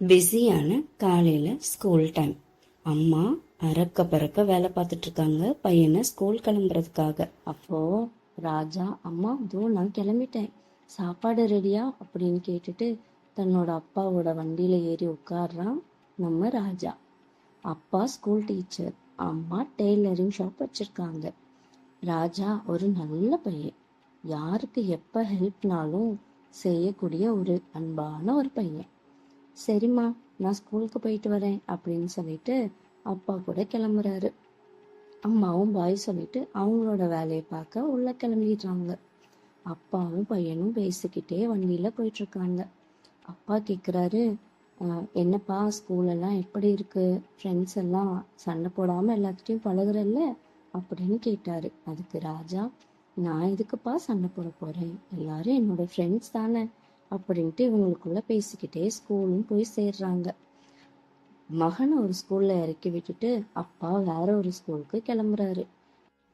பிஸியான காலையில் school time அம்மா அறக்க பறக்க வேலை பார்த்துட்டு இருக்காங்க. பையனை ஸ்கூல் கிளம்புறதுக்காக. அப்போ ராஜா அம்மா இதோ நான் கிளம்பிட்டேன். சாப்பாடு ரெடியா அப்படின்னு கேட்டுட்டு தன்னோட அப்பாவோட வண்டியில ஏறி உட்கார்றான் நம்ம ராஜா. அப்பா ஸ்கூல் டீச்சர் அம்மா டெய்லரிங் ஷாப் வச்சிருக்காங்க. ராஜா ஒரு நல்ல பையன். யாருக்கு எப்ப ஹெல்ப்னாலும் செய்யக்கூடிய ஒரு அன்பான ஒரு பையன். சரிம்மா நான் ஸ்கூலுக்கு போயிட்டு வரேன் அப்படின்னு சொல்லிட்டு அப்பா கூட கிளம்புறாரு. அம்மாவும் பாய் சொல்லிட்டு அவங்களோட வேலையை பார்க்க உள்ள கிளம்பிடுறாங்க. அப்பாவும் பையனும் பேசிக்கிட்டே வண்டியில போயிட்டு இருக்காங்க அப்பா கேக்குறாரு என்னப்பா ஸ்கூல் எல்லாம் எப்படி இருக்கு? ஃப்ரெண்ட்ஸ் எல்லாம் சண்டை போடாம எல்லாத்துட்டையும் பழகுறல்ல? அப்படின்னு கேட்டாரு. அதுக்கு ராஜா நான் எதுக்குப்பா சண்டை போட போறேன்? எல்லாரும் என்னோட ஃப்ரெண்ட்ஸ் தானே. அப்படின்ட்டு இவங்களுக்குள்ள பேசிக்கிட்டே ஸ்கூலும் போய் சேர்றாங்க. மகனை ஒரு ஸ்கூல்ல இறக்கி விட்டுட்டு அப்பா வேற ஒரு ஸ்கூலுக்கு கிளம்புறாரு.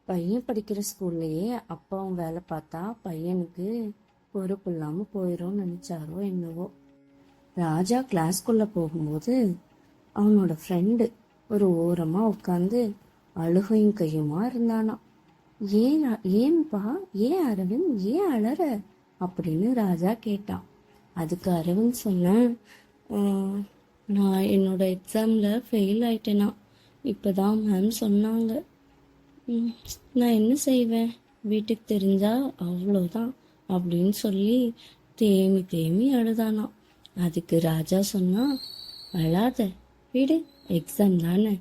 பையன் படிக்கிற ஸ்கூல்லையே அப்பாவும் வேலை பார்த்தா பையனுக்கு பொறுப்பு இல்லாம போயிடும் நினைச்சாரோ என்னவோ. ராஜா கிளாஸ்க்குள்ள போகும்போது அவனோட ஃப்ரெண்டு ஒரு ஓரமா உட்காந்து அழுகையும் கையுமா இருந்தானா ஏன் ஏன்பா? ஏன் அரவிந்த்? ஏன் அழற? அப்படின்னு ராஜா கேட்டான். அதுக்கு அரவிந்த் சொன்னேன் நான் என்னோட எக்ஸாமில் ஃபெயில் ஆயிட்டேனா? இப்போ தான் மேம் சொன்னாங்க நான் என்ன செய்வேன்? வீட்டுக்கு தெரிஞ்சால் அவ்வளோதான் அப்படின்னு சொல்லி தேமி தேமி அழுதானா. அதுக்கு ராஜா சொன்னா அழாத வீடு எக்ஸாம் தானே.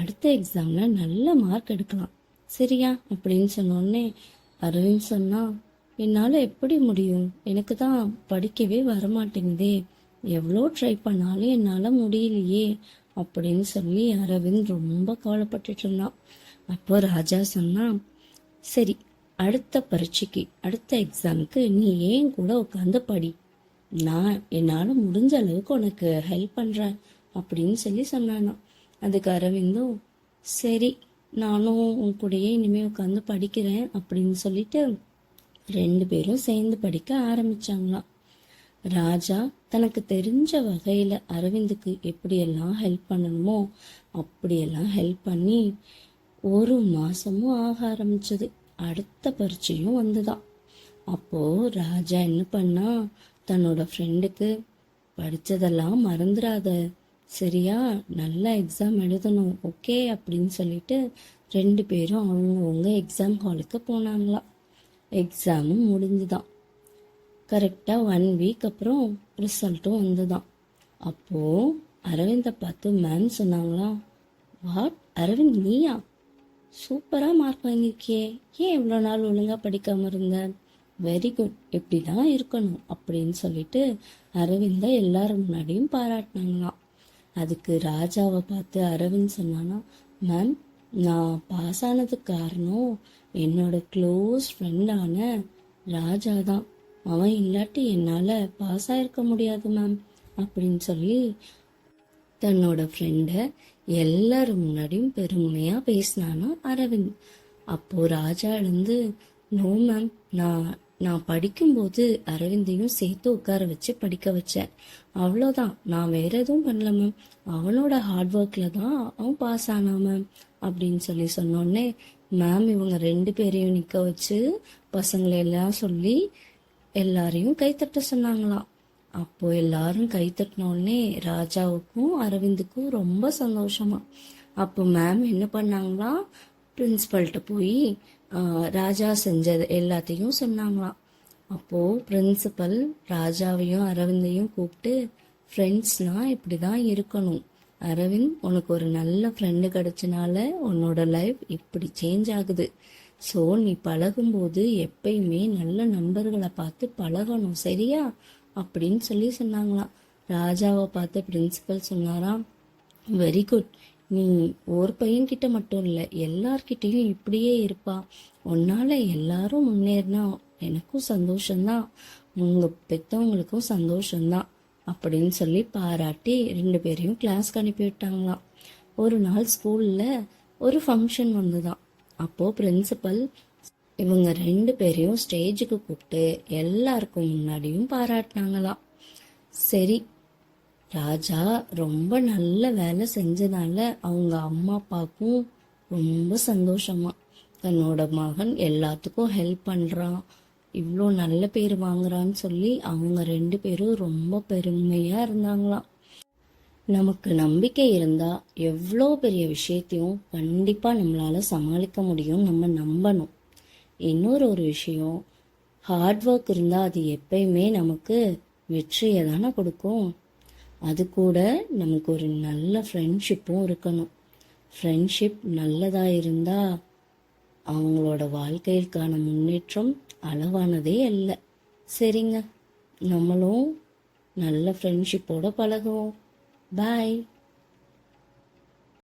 அடுத்த எக்ஸாமில் நல்ல மார்க் எடுக்கலாம். சரியா? அப்படின்னு சொன்னோடனே அரவிந்த் சொன்னால் என்னால எப்படி முடியும்? எனக்கு தான் படிக்கவே வரமாட்டேங்குதே. எவ்வளோ ட்ரை பண்ணாலும் என்னால முடியலையே அப்படின்னு சொல்லி அரவிந்த் ரொம்ப கவலைப்பட்டுட்டு இருந்தான். அப்போ ராஜா சொன்னான் சரி அடுத்த பரீட்சைக்கு அடுத்த எக்ஸாமுக்கு நீ ஏன் கூட உட்காந்து படி. நான் என்னால் முடிஞ்ச அளவுக்கு உனக்கு ஹெல்ப் பண்ணுறேன் அப்படின்னு சொல்லி சொன்னானான் அதுக்கு அரவிந்தும் சரி நானும் உன் கூடயே இனிமேல் உட்காந்து படிக்கிறேன் அப்படின்னு சொல்லிட்டு ரெண்டு பேரும் சேர்ந்து படிக்க ஆரம்பிச்சாங்களாம். ராஜா தனக்கு தெரிஞ்ச வகையில அரவிந்துக்கு எப்படியெல்லாம் ஹெல்ப் பண்ணணுமோ அப்படியெல்லாம் ஹெல்ப் பண்ணி ஒரு மாசமும் ஆக ஆரம்பிச்சது. அடுத்த பரீட்சையும் வந்துதான். அப்போ ராஜா என்ன பண்ணா தன்னோட ஃப்ரெண்டுக்கு படிச்சதெல்லாம் மறந்துடாத சரியா நல்லா எக்ஸாம் எழுதணும் ஓகே அப்படின்னு சொல்லிட்டு ரெண்டு பேரும் அவங்கவுங்க எக்ஸாம் ஹாலுக்கு போனாங்களாம். எக்ஸாமும் முடிஞ்சுதான். கரெக்டாக ஒன் வீக் அப்புறம் ரிசல்ட்டும் வந்துதான். அப்போது அரவிந்தை பார்த்து மேம் சொன்னாங்களா? வாட் அரவிந்த் நீயா? சூப்பராக மார்க் வாங்கியிருக்கியே. ஏன் இவ்வளோ நாள் ஒழுங்காக படிக்காமல் இருந்த? வெரி குட் இப்படி தான் இருக்கணும் அப்படின்னு சொல்லிட்டு அரவிந்தை எல்லாரும் முன்னாடியும் பாராட்டினாங்களாம். அதுக்கு ராஜாவை பார்த்து அரவிந்த் சொன்னானா மேம் நான் பாஸ் ஆனதுக்கு காரணம் என்னோட க்ளோஸ் ஃப்ரெண்டான ராஜா தான். அவன் இல்லாட்டி என்னால் பாஸ் ஆயிருக்க முடியாது மேம் அப்படின்னு சொல்லி தன்னோட ஃப்ரெண்டை எல்லாரும் முன்னாடியும் பெருமையாக பேசினானா அரவிந்த். அப்போது ராஜா எழுந்து நோ மேம் நான் நான் படிக்கும்போது அரவிந்தையும் சேர்த்து உட்கார வச்சு படிக்க வச்சேன். அவ்வளோதான் நான் வேற எதுவும் பண்ணல மேம் அவனோட ஹார்ட் ஒர்க்கில் தான் அவன் பாஸ் ஆனா மேம் அப்படின்னு சொல்லி சொன்னோடனே மேம் இவங்க ரெண்டு பேரையும் நிற்க வச்சு பசங்களை எல்லாம் சொல்லி எல்லாரையும் கைத்தட்ட சொன்னாங்களாம். அப்போ எல்லாரும் கைத்தட்டின உடனே ராஜாவுக்கும் அரவிந்துக்கும் ரொம்ப சந்தோஷமா. அப்போ மேம் என்ன பண்ணாங்களாம்? பிரின்ஸிபல்கிட்ட போய் ராஜா செஞ்சது எல்லாத்தையும் சொன்னாங்களாம். அப்போ பிரின்சிபல் ராஜாவையும் அரவிந்தையும் கூப்பிட்டு ஃப்ரெண்ட்ஸ்னா இப்படிதான் இருக்கணும். அரவிந்த் உனக்கு ஒரு நல்ல ஃப்ரெண்டு கிடைச்சனால உன்னோட லைஃப் இப்படி சேஞ்ச் ஆகுது. ஸோ நீ பழகும்போது எப்பயுமே நல்ல நண்பர்களை பார்த்து பழகணும் சரியா? அப்படின்னு சொல்லி சொன்னாங்களாம். ராஜாவை பார்த்து பிரின்சிபல் சொன்னாராம் வெரி குட் நீ ஒரு பையன்கிட்ட மட்டும் இல்லை எல்லார்கிட்டயும் இப்படியே இருப்பா. உன்னால எல்லாரும் முன்னேறினா எனக்கும் சந்தோஷம்தான். உங்கள் பெற்றவங்களுக்கும் சந்தோஷம்தான். அப்படின்னு சொல்லி பாராட்டி ரெண்டு பேரையும் கிளாஸ்க்கு அனுப்பி விட்டாங்களாம் ஒரு நாள் ஸ்கூலில் ஒரு ஃபங்க்ஷன் வந்துதான். அப்போது பிரின்சிபல் இவங்க ரெண்டு பேரையும் ஸ்டேஜுக்கு கூப்பிட்டு எல்லாருக்கும் முன்னாடியும் பாராட்டினாங்களாம். சரி ராஜா ரொம்ப நல்ல வேலை செஞ்சதால அவங்க அம்மா அப்பாவுக்கும் ரொம்ப சந்தோஷமா. தன்னோட மகன் எல்லாத்துக்கும் ஹெல்ப் பண்ணுறான் இவ்வளோ நல்ல பேர் வாங்குறான்னு சொல்லி அவங்க ரெண்டு பேரும் ரொம்ப பெருமையா இருந்தாங்களாம். நமக்கு நம்பிக்கை இருந்தா எவ்வளோ பெரிய விஷயத்தையும் கண்டிப்பா நம்மளால சமாளிக்க முடியும் நம்ம நம்பணும். இன்னொரு ஒரு விஷயம் ஹார்ட் ஒர்க் இருந்தால் அது எப்பயுமே நமக்கு வெற்றியை தானே கொடுக்கும். அது கூட நமக்கு ஒரு நல்ல ஃப்ரெண்ட்ஷிப்பும் இருக்கணும். ஃப்ரெண்ட்ஷிப் நல்லதாக இருந்தால் அவங்களோட வாழ்க்கைக்கான முன்னேற்றம் அளவானதே அல்ல. சரிங்க. நம்மளும் நல்ல ஃப்ரெண்ட்ஷிப்போட பழகுவோம். பாய்